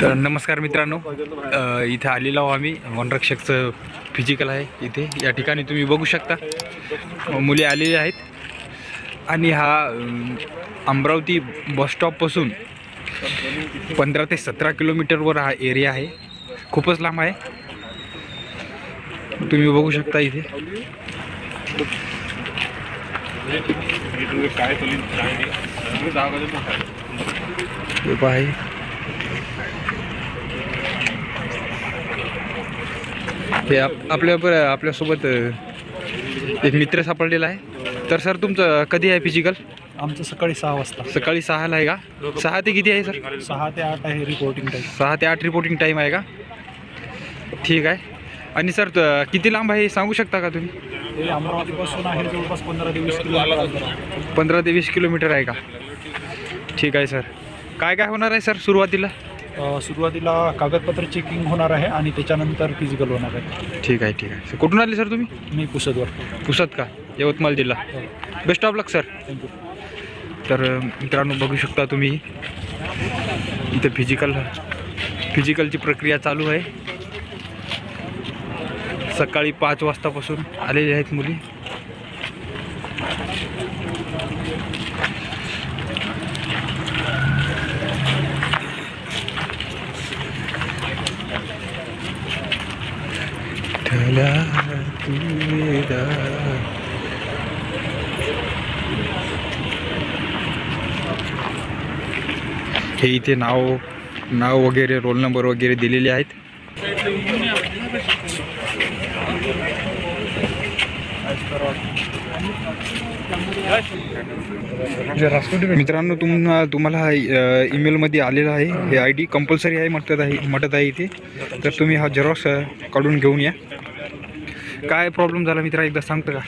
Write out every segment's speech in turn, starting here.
तर नमस्कार मित्रांनो. इथे आलेलो आहो आम्ही. वनरक्षकचं फिजिकल आहे इथे. या ठिकाणी तुम्ही बघू शकता. मुले आलेले आहेत. आणि हा अमरावती बसस्टॉपपासून पंधरा ते सतरा किलोमीटरवर हा एरिया आहे. खूपच लांब आहे. तुम्ही बघू शकता इथे. काय पहा हे. आप आपल्या आपल्यासोबत एक मित्र सापडलेला आहे. तर सर तुमचं कधी आहे फिजिकल आमचं सकाळी सहा वाजता. सकाळी सहाला आहे का? सहा ते किती आहे सर? सहा ते आठ आहे रिपोर्टिंग टाईम सहा ते आठ रिपोर्टिंग टाईम आहे का? ठीक आहे. आणि सर किती लांब आहे हे सांगू शकता का तुम्ही? अमरावतीपासून आहे जवळपास पंधरा ते वीस किलोमीटर. पंधरा ते वीस किलोमीटर आहे का? ठीक आहे सर. काय काय होणार आहे सर सुरुवातीला? सुरुवातीला कागदपत्र चेकिंग होणार आहे आणि त्याच्यानंतर फिजिकल होणार आहे. ठीक आहे ठीक आहे. कुठून आले सर तुम्ही? मी पुसदवर. पुसत का? यवतमाळ जिल्हा. Best of luck sir thank you तर मित्रांनो बघू शकता तुम्ही इथे फिजिकल फिजिकलची प्रक्रिया चालू आहे. सकाळी पाच वाजतापासून आलेले आहेत मुली. ठला तुझा हे इथे नाव नाव वगैरे रोल नंबर वगैरे दिलेले आहेत. मित्रांनो तुम तुम्हाला ईमेलमध्ये आलेलं आहे. हे आय डी कंपल्सरी आहे म्हणत आहे म्हणत आहे इथे. तर तुम्ही हा झेरॉक्स काढून घेऊन या. काय प्रॉब्लेम झाला मित्रा एकदा सांगतं का?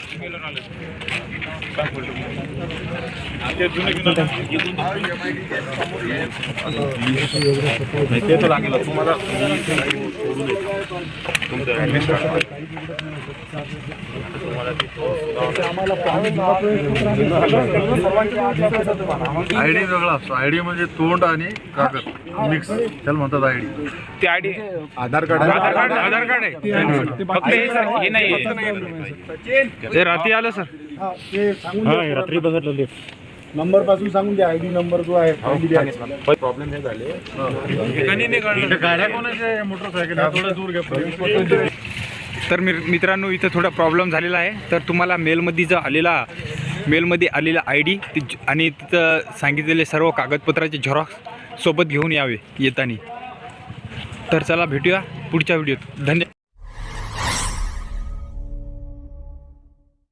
आयडी वेगळा असतो. आयडी म्हणजे तोंड आणि कागद. मिक्स त्याला म्हणतात आयडी ते I D Aadhaar card Aadhaar card Aadhaar card आहे. फक्त हे सर हे नाही ते रात्री आलं सर. रात्री बघितलेले नंबरपासून सांगून द्या आयडी नंबर जो आहे प्रॉब्लेम हे झाले. मोटरसायकल तर मी मित्रांनो इथं थोडा प्रॉब्लेम झालेला आहे. तर तुम्हाला मेलमध्ये जो आलेला मेलमध्ये आलेला आय डी आणि तिथं सांगितलेले सर्व कागदपत्राचे झेरॉक्स सोबत घेऊन यावे येताना. तर चला भेटूया पुढच्या व्हिडिओत धन्यवाद